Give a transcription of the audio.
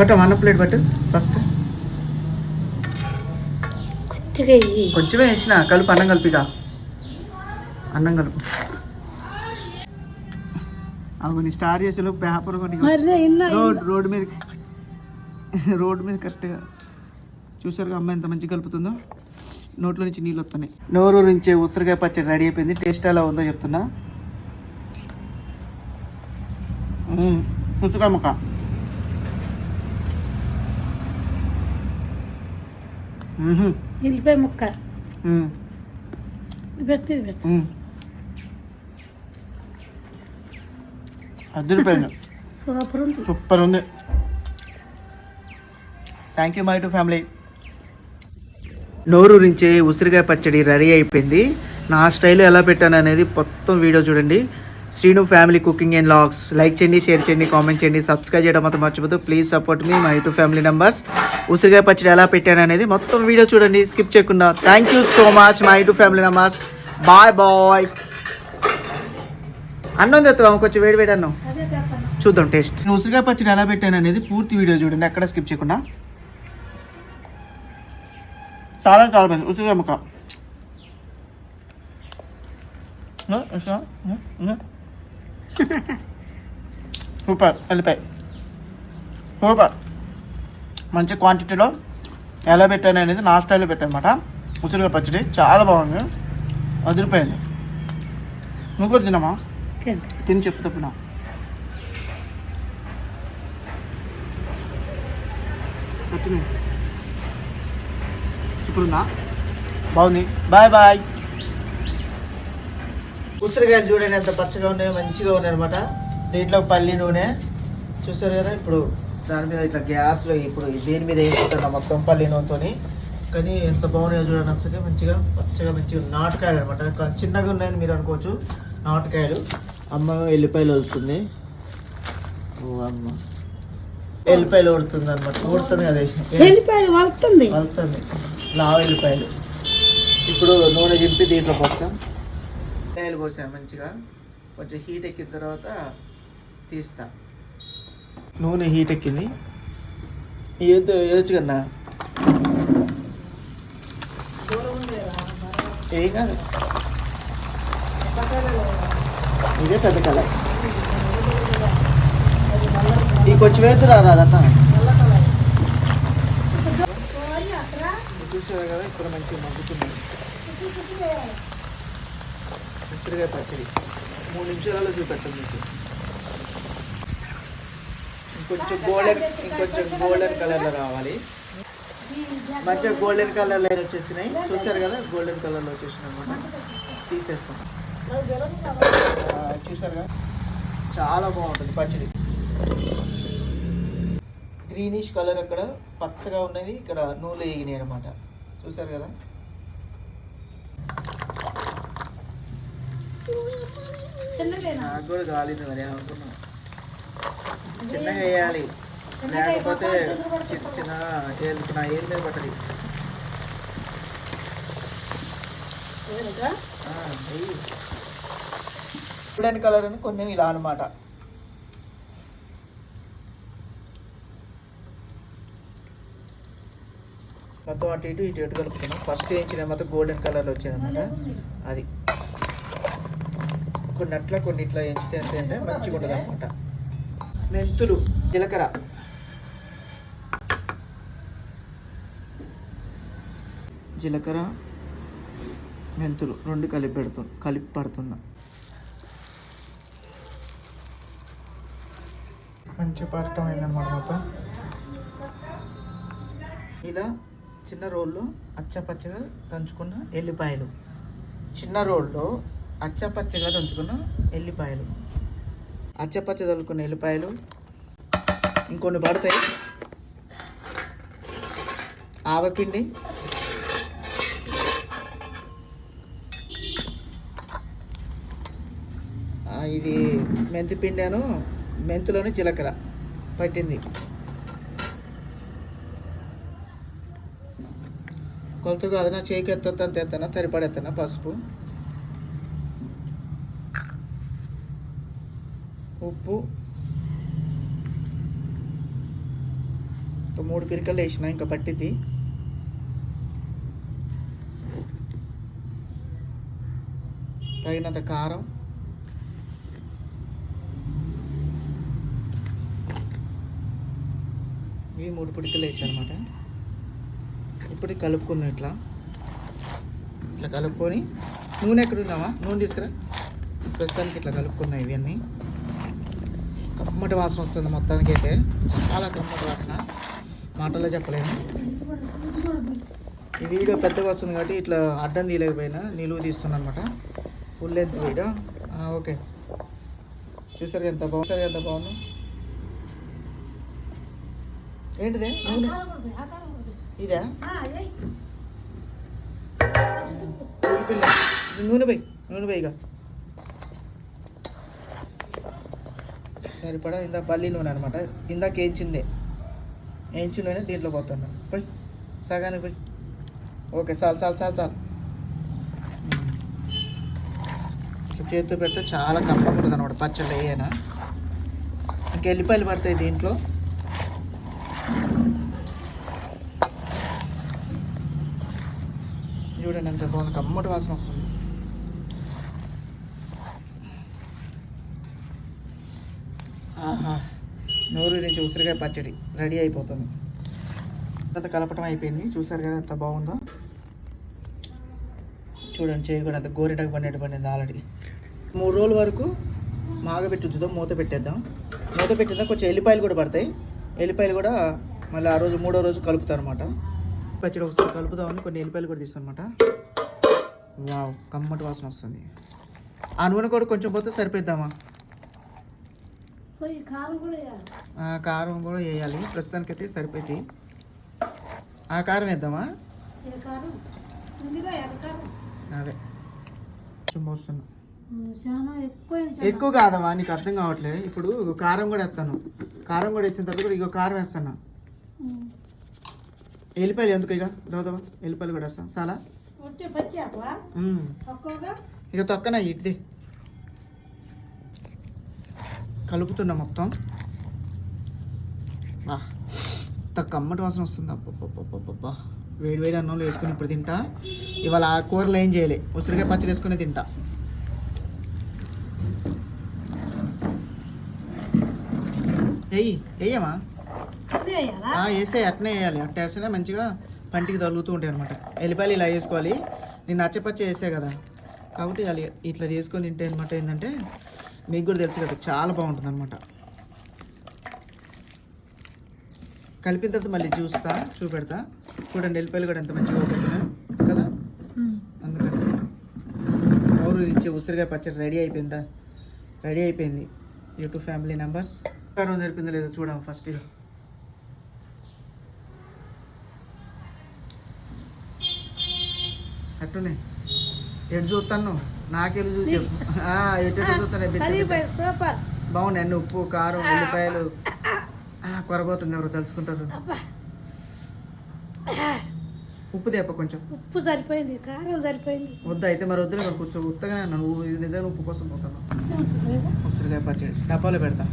పట్టు అన్నం ప్లేట్ పట్టు ఫస్ట్ కొద్దిగా. కొంచెమే వేసిన కలుపు అన్నం కలిపిగా అన్నం కలుపు. అవును స్టార్ట్ చేసే పేపర్ రోడ్ రోడ్ మీద రోడ్ మీద కరెక్ట్గా చూసారుగా అమ్మాయి ఎంత మంచిగా కలుపుతుందో? నోట్లో నుంచి నీళ్ళు వస్తున్నాయి. నోరు నుంచే ఉసిరికాయ పచ్చడి రెడీ అయిపోయింది. టేస్ట్ ఎలా ఉందో చెప్తున్నా. ఉసిరికాయ ముక్క. వెళ్ళిపోయి ముక్క. సూపర్ ఉంది. సూపర్ ఉంది. Thank you my two family నోరు నుంచే ఉసిరికాయ పచ్చడి రెడీ అయిపోయింది. నా స్టైల్లో ఎలా పెట్టాను అనేది మొత్తం వీడియో చూడండి. Srinu family cooking and vlogs. Like చేయండి షేర్ చేయండి కామెంట్ చేయండి సబ్స్క్రైబ్ చేయడం మాత్రం మర్చిపోద్దు please support me my two family members ఉసిరికాయ పచ్చడి ఎలా పెట్టాను అనేది మొత్తం వీడియో చూడండి స్కిప్ చేయకుండా. Thank you so much my two family members bye bye అన్నం తెస్తాం కొంచెం వేడి వేడి అన్నం. చూద్దాం టేస్ట్. నేను ఉసిరికాయ పచ్చడి ఎలా పెట్టాను అనేది పూర్తి వీడియో చూడండి ఎక్కడ స్కిప్ చేయకుండా. చాలా చాలా బాగుంది ఉసిరికాయ ముక్క. సూపర్ వెళ్ళిపోయి. సూపర్ మంచి క్వాంటిటీలో ఎలా పెట్టాను అనేది నా స్టైల్లో పెట్టాను అనమాట ఉసిరికాయ పచ్చడి చాలా బాగుంది. అదిరిపోయింది. నువ్వు కూడా తినమా తిని చెప్పు తప్పినా. ఇప్పుడు ఉందా బాగుంది. బాయ్ బాయ్ ఉసిరికాయలు చూడండి ఎంత పచ్చగా ఉన్నాయో మంచిగా ఉన్నాయి అనమాట దీంట్లో పల్లి నూనె. చూసారు కదా ఇప్పుడు దాని మీద ఇట్లా గ్యాస్లో ఇప్పుడు దేని మీద వేసుకుంటున్నా మొత్తం పల్లి నూనెతోని. కానీ ఎంత బాగున్నాయో చూడండి అసలు మంచిగా పచ్చగా మంచిగా నాటుకాయలు అనమాట చిన్నగా ఉన్నాయని మీరు అనుకోవచ్చు. నాటుకాయలు. అమ్మ ఎల్లిపాయలు వదులుతుంది. ఓ అమ్మ. ఎల్లిపాయలు ఉడుతుంది అనమాట ఉడుతుంది కదా వెళ్ళిపోయి వస్తుంది వస్తుంది లావు ఎల్లిపాయలు. ఇప్పుడు నూనె చింపి దీంట్లో పోస్తాం. ఎల్లిపాయలు పోసాను మంచిగా. కొంచెం హీట్ ఎక్కిన తర్వాత తీస్తా. నూనె హీట్ ఎక్కింది. ఏదో వేయచ్చు కన్నా. ఏం కాదు. ఇదే పెద్ద కళ. ఈ కొంచెం వేద్దురా రాదన్న చూసారు కదా ఇక్కడ మంచిగా మగ్గుతుంది ఉసిరికాయ పచ్చడి. మూడు నిమిషాలలో చూపెట్టాం మీకు. ఇంకొంచెం గోల్డెన్ ఇంకొంచెం గోల్డెన్ కలర్లో రావాలి. మంచిగా గోల్డెన్ కలర్ లైన్ వచ్చేసినాయి. చూసారు కదా గోల్డెన్ కలర్లో వచ్చేసినాయి అనమాట తీసేస్తాం. ఆ, చూసారు కదా? చాలా బాగుంటుంది పచ్చడి. గ్రీనిష్ కలర్ అక్కడ పచ్చగా ఉన్నది. ఇక్కడ నూనె వేగినాయి అనమాట చూసారు కదా? నాకు కూడా కాలేదు మరి అనుకున్నా చిన్నగా వేయాలి లేకపోతే చిన్న నా మీద పట్టది కలర్ అని కొన్ని ఇలా అనమాట మొత్తం అటు ఇటు ఇటు ఇటు కలుపుతున్నాం. ఫస్ట్ వేయించిన మొత్తం గోల్డెన్ కలర్లో వచ్చాయి అనమాట అది. కొన్ని అట్లా కొన్ని ఇట్లా ఎంచితే అంటే మంచిగా ఉంటుంది అనమాట మెంతులు జీలకర్ర. జీలకర్ర మెంతులు రెండు కలిపి పెడుతు కలిపి పడుతున్నా. మంచి పడటం అయిందనమాట మొత్తం. ఇలా చిన్న రోల్లో అచ్చపచ్చగా దంచుకున్న ఎల్లిపాయలు. చిన్న రోల్లో అచ్చపచ్చగా దంచుకున్న ఎల్లిపాయలు. అచ్చపచ్చ దలుకున్న ఎల్లిపాయలు. ఇంకొన్ని పడతాయి. ఆవపిండి. ఇది మెంతి పిండాను. మెంతులోని జీలకర్ర పట్టింది. కొలతగా అదన నా చేయికి ఎత్తాను తెస్తానా పసుపు. ఉప్పు. ఒక మూడు పిరికలు వేసిన ఇంకా పట్టింది తగినంత కారం. ఇవి మూడు పిడికలు వేసానమాట అనమాట ఇప్పుడు కలుపుకుందాం ఇట్లా. ఇట్లా కలుపుకొని నూనె ఎక్కడ ఉందామా నూనె తీసుకురా. ప్రస్తుతానికి ఇట్లా కలుపుకున్నాయి ఇవన్నీ. కమ్మటి వాసన వస్తుంది మొత్తానికి అయితే చాలా కమ్మటి వాసన. మాటల్లో చెప్పలేము. ఈ వీడియో పెద్దగా వస్తుంది కాబట్టి ఇట్లా అడ్డం తీయలేకపోయినా నిలువు తీస్తున్నాను అనమాట ఫుల్ లెంత్ వీడియో ఓకే. చూసారు ఎంత బాగుంది? ఎంత బాగుంది? ఏంటిదే? ఇదా? నూనె పోయి నూనె పోయి సరిపడా ఇందా పల్లి నూనె అనమాట ఇందాక వేయించిందే. వేయించి నూనె దీంట్లో పోతున్నా. పోయి. సగానికి పోయి. ఓకే చాలు చాలు చాలు చాలు. చేతితో పెడితే చాలా కంఫర్ట్ ఉంటుంది అనమాట పచ్చళ్ళు వేయనా. ఇంకా ఎల్లిపాయలు పడతాయి దీంట్లో. చూడండి ఎంత బాగుంది. కమ్మటి వాసన వస్తుంది. నోరు నుంచి ఉసిరికాయ పచ్చడి. రెడీ అయిపోతుంది. తర్వాత కలపటం అయిపోయింది. చూసారు కదా ఎంత బాగుందో. చూడండి చేయి కూడా అంత గోరెటకు పండేటి పండింది ఆల్రెడీ. మూడు రోజుల వరకు మాగబెట్టి ఉంచుదాం మూత పెట్టేద్దాం. మూత పెట్టేద్దాం. కొంచెం ఎల్లిపాయలు కూడా పడతాయి. ఎల్లిపాయలు కూడా మళ్ళీ ఆ రోజు మూడో రోజు కలుపుతారు అనమాట పచ్చడి ఒకసారి కలుపుదామని కొన్ని ఎల్లిపాయలు కూడా తీస్తాం అనమాట వావ్ కమ్మటి వాసన వస్తుంది. ఆ నూనె కూడా కొంచెం పోతే సరిపోద్దామా కారం కూడా వేయాలి. వేయాలి. ప్రస్తుతానికైతే సరిపోయి ఆ కారం వేద్దామా? అదే. పోస్తున్నా ఎక్కువ కాదమ్మా నీకు అర్థం కావట్లేదు ఇప్పుడు కారం కూడా వేస్తాను. కారం కూడా వేసిన తర్వాత కూడా ఇక కారం వేస్తాను. ఎల్లిపాయలు ఎందుకు ఇక దోదవా ఎల్లిపాయలు కూడా వేస్తాను. చాలా ఇక తొక్కన ఇటుది కలుపుతున్నా మొత్తం. ఇంత కమ్మటి వాసన వస్తుంది. అబ్బబ్బబ్బబ్బబ్బా వేడి వేడి అన్నంలో వేసుకొని ఇప్పుడు తింటా. ఇవాళ ఆ కూరలు ఏం చేయలే. ఉసిరికాయ పచ్చడి వేసుకొని తింటా. వెయ్యి వెయ్యమా అన్నీ వేయాలా? ఆ, వేసే అట్నే వేయాలి. అట్ట వేస్తేనే మంచిగా పంటికి తగులుతూ ఉంటాయి అనమాట ఎల్లిపాయలు ఇలా వేసుకోవాలి. నేను నచ్చపచ్చ వేసే కదా. కాబట్టి అది ఇట్లా చేసుకొని తింటే అనమాట ఏంటంటే మీకు కూడా తెలుసు కదా చాలా బాగుంటుంది అనమాట కలిపిన తర్వాత మళ్ళీ చూస్తా చూపెడతా. చూడండి ఎల్లిపాయలు కూడా ఎంత మంచిగా అవుతున్నాయి కదా. అందుకని. నోరు ఇచ్చే ఉసిరిగా పచ్చడి రెడీ అయిపోయిందా? రెడీ అయిపోయింది. YouTube family members. కారం జరిపిందో లేదో చూడము ఫస్ట్. అట్టునే ఎటు చూస్తాను? నాకెళ్ళి చూసి ఎటు సూపర్ బాగున్నాయి ఉప్పు కారం ఉల్లిపాయలు. కొరబోతుంది ఎవరు తెలుసుకుంటారు. ఉప్పు తెప్ప కొంచెం. ఉప్పు సరిపోయింది కారం సరిపోయింది. వద్దు అయితే మరి వద్దులే మరి కొంచెం ఉత్తగానే నువ్వు ఇది నిజంగా ఉప్పు కోసం సేపు ఉసిరికాయ పచ్చడి. డబ్బాలో పెడతా.